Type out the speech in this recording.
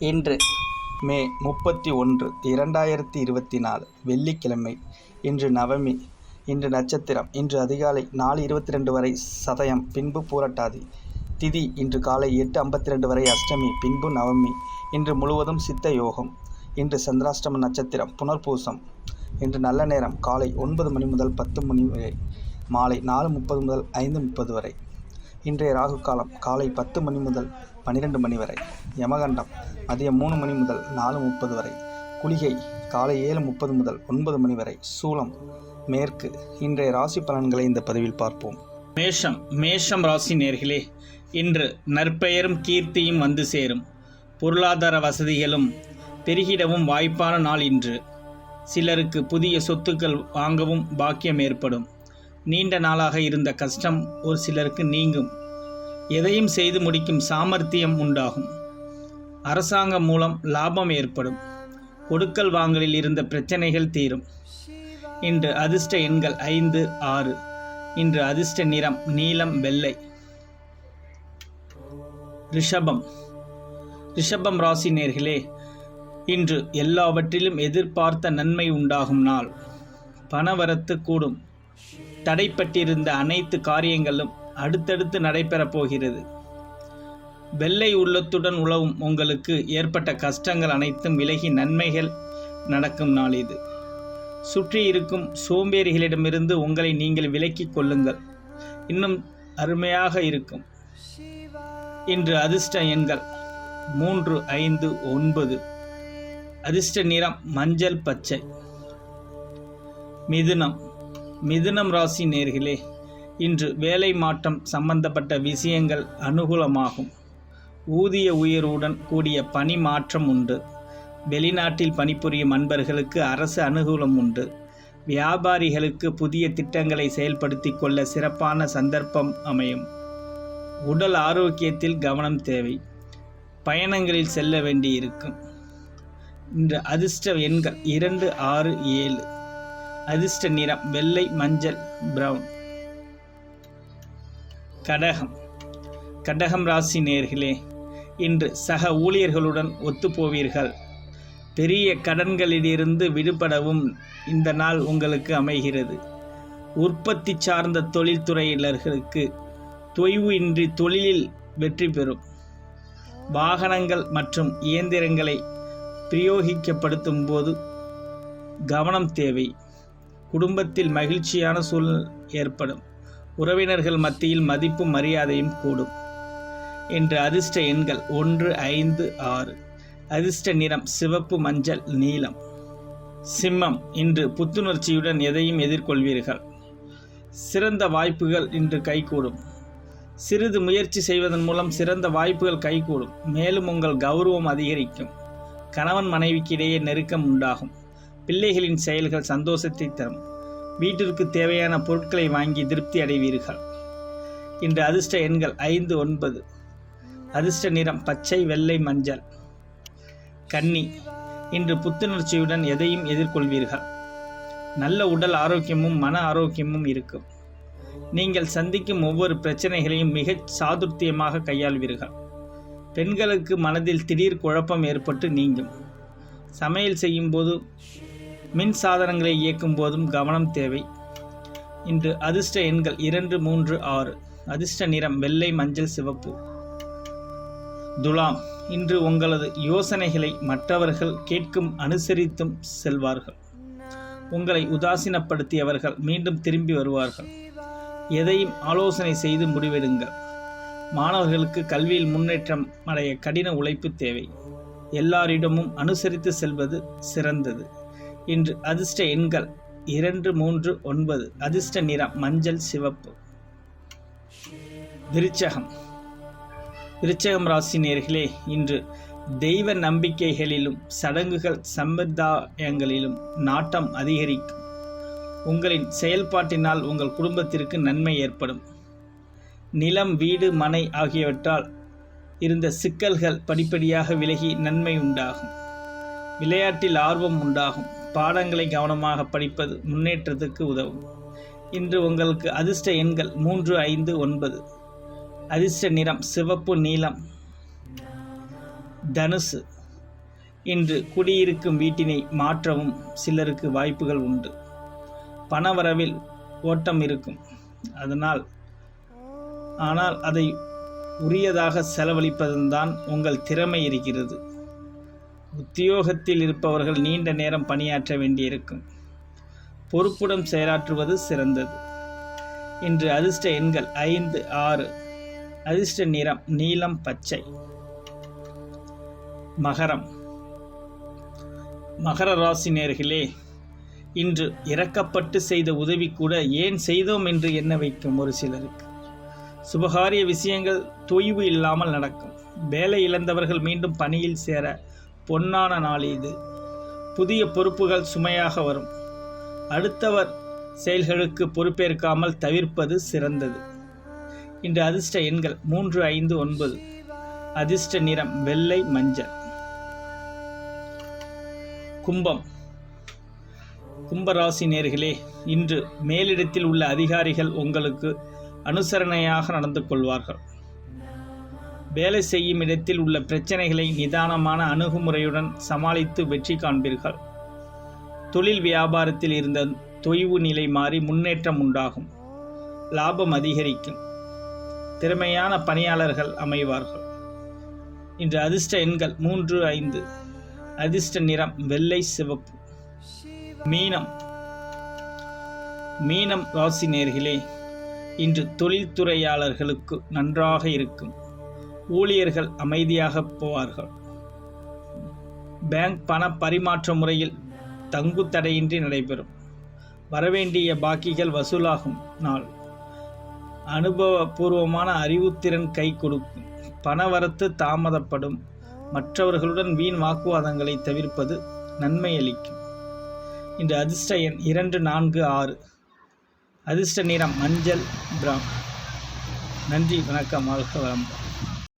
இன்று மே முப்பத்தி ஒன்று இரண்டாயிரத்தி இருபத்தி நாலு வெள்ளிக்கிழமை இன்று நவமி இன்று நட்சத்திரம் இன்று அதிகாலை நாலு இருபத்தி ரெண்டு வரை சதயம் பின்பு பூரட்டாதி திதி இன்று காலை எட்டு ஐம்பத்தி ரெண்டு வரை அஷ்டமி பின்பு நவமி இன்று முழுவதும் சித்த யோகம் இன்று சந்திராஷ்டம நட்சத்திரம் புனர்பூசம் இன்று நல்ல நேரம் காலை ஒன்பது மணி முதல் பத்து மணி வரை மாலை நாலு முப்பது முதல் ஐந்து முப்பது வரை. இன்றைய ராகு காலம் காலை பத்து மணி முதல் பன்னிரெண்டு மணி வரை. யமகண்டம் மதியம் மூணு மணி முதல் நாலு முப்பது வரை. குளிகை காலை ஏழு முப்பது முதல் ஒன்பது மணி வரை. சூலம் மேற்கு இன்றைய ராசி பலன்களை இந்த பதிவில் பார்ப்போம். மேஷம் மேஷம் ராசி நேர்களே இன்று நற்பெயரும் கீர்த்தியும் வந்து சேரும். பொருளாதார வசதிகளும் பெருகிடவும் வாய்ப்பான நாள் இன்று. சிலருக்கு புதிய சொத்துக்கள் வாங்கவும் பாக்கியம் ஏற்படும். நீண்ட நாளாக இருந்த கஷ்டம் ஒரு சிலருக்கு நீங்கும். எதையும் செய்து முடிக்கும் சாமர்த்தியம் உண்டாகும். அரசாங்கம் மூலம் லாபம் ஏற்படும். கொடுக்கல் வாங்கலில் இருந்த பிரச்சனைகள் தீரும். இன்று அதிர்ஷ்ட எண்கள் ஐந்து ஆறு. இன்று அதிர்ஷ்ட நிறம் நீலம் வெள்ளை. ரிஷபம். ரிஷபம் ராசி நேர்களே இன்று எல்லாவற்றிலும் எதிர்பார்த்த நன்மை உண்டாகும் நாள். பணவரத்து கூடும். தடைப்பட்டிருந்த அனைத்து காரியங்களும் அடுத்தடுத்து நடைபெறப் போகிறது. வெள்ளை உள்ளத்துடன் உழவும் உங்களுக்கு ஏற்பட்ட கஷ்டங்கள் அனைத்தும் விலகி நன்மைகள் நடக்கும் நாள் இது. சுற்றி இருக்கும் சோம்பேறிகளிடமிருந்து உங்களை நீங்கள் விலக்கிக் கொள்ளுங்கள். இன்னும் அருமையாக இருக்கும். இன்று அதிர்ஷ்ட எண்கள் மூன்று ஐந்து ஒன்பது. அதிர்ஷ்ட நிறம் மஞ்சள் பச்சை. மிதுனம் மிதுனம் ராசி நேர்களே இன்று வேலை மாற்றம் சம்பந்தப்பட்ட விஷயங்கள் அனுகூலமாகும். ஊதிய உயர்வுடன் கூடிய பணி மாற்றம் உண்டு. வெளிநாட்டில் பணிபுரியும் அன்பர்களுக்கு அரசு அனுகூலம் உண்டு. வியாபாரிகளுக்கு புதிய திட்டங்களை செயல்படுத்தி கொள்ள சிறப்பான சந்தர்ப்பம் அமையும். உடல் ஆரோக்கியத்தில் கவனம் தேவை. பயணங்களில் செல்ல வேண்டியிருக்கும். இன்று அதிர்ஷ்ட எண்கள் இரண்டு ஆறு ஏழு. அதிர்ஷ்ட நிறம் வெள்ளை மஞ்சள் பிரவுன் கடகம். கடகம் ராசி நேர்களே இன்று சக ஊழியர்களுடன் ஒத்துப்போவீர்கள். பெரிய கடன்களிலிருந்து விடுபடவும் இந்த நாள் உங்களுக்கு அமைகிறது. உற்பத்தி சார்ந்த தொழில்துறையினர்களுக்கு தொய்வு இன்றி தொழிலில் வெற்றி பெறும். வாகனங்கள் மற்றும் இயந்திரங்களை பிரயோகிக்கப்படுத்தும் போது கவனம் தேவை. குடும்பத்தில் மகிழ்ச்சியான சூழல் ஏற்படும். உறவினர்கள் மத்தியில் மதிப்பும் மரியாதையும் கூடும். இன்று அதிர்ஷ்ட எண்கள் ஒன்று ஐந்து ஆறு. அதிர்ஷ்ட நிறம் சிவப்பு மஞ்சள் நீலம். சிம்மம் இன்று புத்துணர்ச்சியுடன் எதையும் எதிர்கொள்வீர்கள். சிறந்த வாய்ப்புகள் இன்று கைகூடும். சிறிது முயற்சி செய்வதன் மூலம் சிறந்த வாய்ப்புகள் கைகூடும். மேலும் உங்கள் கௌரவம் அதிகரிக்கும். கணவன் மனைவிக்கு இடையே நெருக்கம் உண்டாகும். பிள்ளைகளின் செயல்கள் சந்தோஷத்தை தரும். வீட்டிற்கு தேவையான பொருட்களை வாங்கி திருப்தி அடைவீர்கள். இன்று அதிர்ஷ்ட எண்கள் ஐந்து ஒன்பது. அதிர்ஷ்ட நிறம் பச்சை வெள்ளை மஞ்சள். கன்னி இன்று புத்துணர்ச்சியுடன் எதையும் எதிர்கொள்வீர்கள். நல்ல உடல் ஆரோக்கியமும் மன ஆரோக்கியமும் இருக்கும். நீங்கள் சந்திக்கும் ஒவ்வொரு பிரச்சனைகளையும் மிகச் சாதுர்த்தியமாக கையாள்வீர்கள். பெண்களுக்கு மனதில் திடீர் குழப்பம் ஏற்பட்டு நீங்கும். சமையல் செய்யும் போது மின் சாதனங்களை இயக்கும் போதும் கவனம் தேவை. இன்று அதிர்ஷ்ட எண்கள் இரண்டு மூன்று ஆறு. அதிர்ஷ்ட நிறம் வெள்ளை மஞ்சள் சிவப்பு. துலாம் இன்று உங்களது யோசனைகளை மற்றவர்கள் கேட்கும் அனுசரித்தும் செல்வார்கள். உங்களை உதாசீனப்படுத்தியவர்கள் மீண்டும் திரும்பி வருவார்கள். எதையும் ஆலோசனை செய்து முடிவெடுங்கள். மாணவர்களுக்கு கல்வியில் முன்னேற்றம் அடைய கடின உழைப்பு தேவை. எல்லாரிடமும் அனுசரித்து செல்வது சிறந்தது. இன்று அதிர்ஷ்ட எண்கள் இரண்டு மூன்று ஒன்பது. அதிர்ஷ்ட நிறம் மஞ்சள் சிவப்பு. விருச்சகம். விருச்சகம் ராசி நேர்களே இன்று தெய்வ நம்பிக்கைகளிலும் சடங்குகள் சம்பிரதாயங்களிலும் நாட்டம் அதிகரிக்கும். உங்களின் செயல்பாட்டினால் உங்கள் குடும்பத்திற்கு நன்மை ஏற்படும். நிலம் வீடு மனை ஆகியவற்றால் இருந்த சிக்கல்கள் படிப்படியாக விலகி நன்மை உண்டாகும். விளையாட்டில் ஆர்வம் உண்டாகும். பாடங்களை கவனமாக படிப்பது முன்னேற்றத்துக்கு உதவும். இன்று உங்களுக்கு அதிர்ஷ்ட எண்கள் மூன்று ஐந்து ஒன்பது. அதிர்ஷ்ட நிறம் சிவப்பு நீலம். தனுசு. இன்று குடியிருக்கும் வீட்டினை மாற்றவும் சிலருக்கு வாய்ப்புகள் உண்டு. பணவரவில் ஓட்டம் இருக்கும். அதனால் ஆனால் அதை உரியதாக செலவழிப்பதுதான் உங்கள் திறமை இருக்கிறது. உத்தியோகத்தில் இருப்பவர்கள் நீண்ட நேரம் பணியாற்ற வேண்டியிருக்கும். பொறுப்புடன் செயலாற்றுவது சிறந்தது. இன்று அதிர்ஷ்ட எண்கள் ஐந்து ஆறு. அதிர்ஷ்ட நிறம் நீலம் பச்சை. மகரம். மகர ராசி நேர்களே இன்று இறக்கப்பட்டு செய்த உதவி கூட ஏன் செய்தோம் என்று எண்ண வைக்கும் ஒரு சிலருக்கு. சுபகாரிய விஷயங்கள் தொய்வு இல்லாமல் நடக்கும். வேலை இழந்தவர்கள் மீண்டும் பணியில் சேர பொன்னான நாள் இது. புதிய பொறுப்புகள் சுமையாக வரும். அடுத்தவர் செயல்களுக்கு பொறுப்பேற்காமல் தவிர்ப்பது சிறந்தது. இன்று அதிர்ஷ்ட எண்கள் மூன்று ஐந்து ஒன்பது. அதிர்ஷ்ட நிறம் வெள்ளை மஞ்சள். கும்பம். கும்பராசி நேர்களே இன்று மேலிடத்தில் உள்ள அதிகாரிகள் உங்களுக்கு அனுசரணையாக நடந்து கொள்வார்கள். வேலை செய்யும் இடத்தில் உள்ள பிரச்சனைகளை நிதானமான அணுகுமுறையுடன் சமாளித்து வெற்றி காண்பீர்கள். தொழில் வியாபாரத்தில் இருந்த தொய்வு நிலை மாறி முன்னேற்றம் உண்டாகும். லாபம் அதிகரிக்கும். திறமையான பணியாளர்கள் அமைவார்கள். இன்று அதிர்ஷ்ட எண்கள் மூன்று ஐந்து. அதிர்ஷ்ட நிறம் வெள்ளை சிவப்பு. மீனம். மீனம் ராசி நேர்களே இன்று தொழில்துறையாளர்களுக்கு நன்றாக இருக்கும். ஊழியர்கள் அமைதியாக போவார்கள். பேங்க் பண பரிமாற்ற முறையில் தங்கு தடையின்றி நடைபெறும். வரவேண்டிய பாக்கிகள் வசூலாகும் நாள். அனுபவபூர்வமான அறிவுத்திறன் கை கொடுக்கும். பணவரத்து தாமதப்படும். மற்றவர்களுடன் வீண் வாக்குவாதங்களை தவிர்ப்பது நன்மை அளிக்கும் இன்று அதிர்ஷ்ட எண் இரண்டு நான்கு ஆறு. அதிர்ஷ்ட நிறம் மஞ்சள் பிராம் நன்றி வணக்கம் வாழ்க வளம்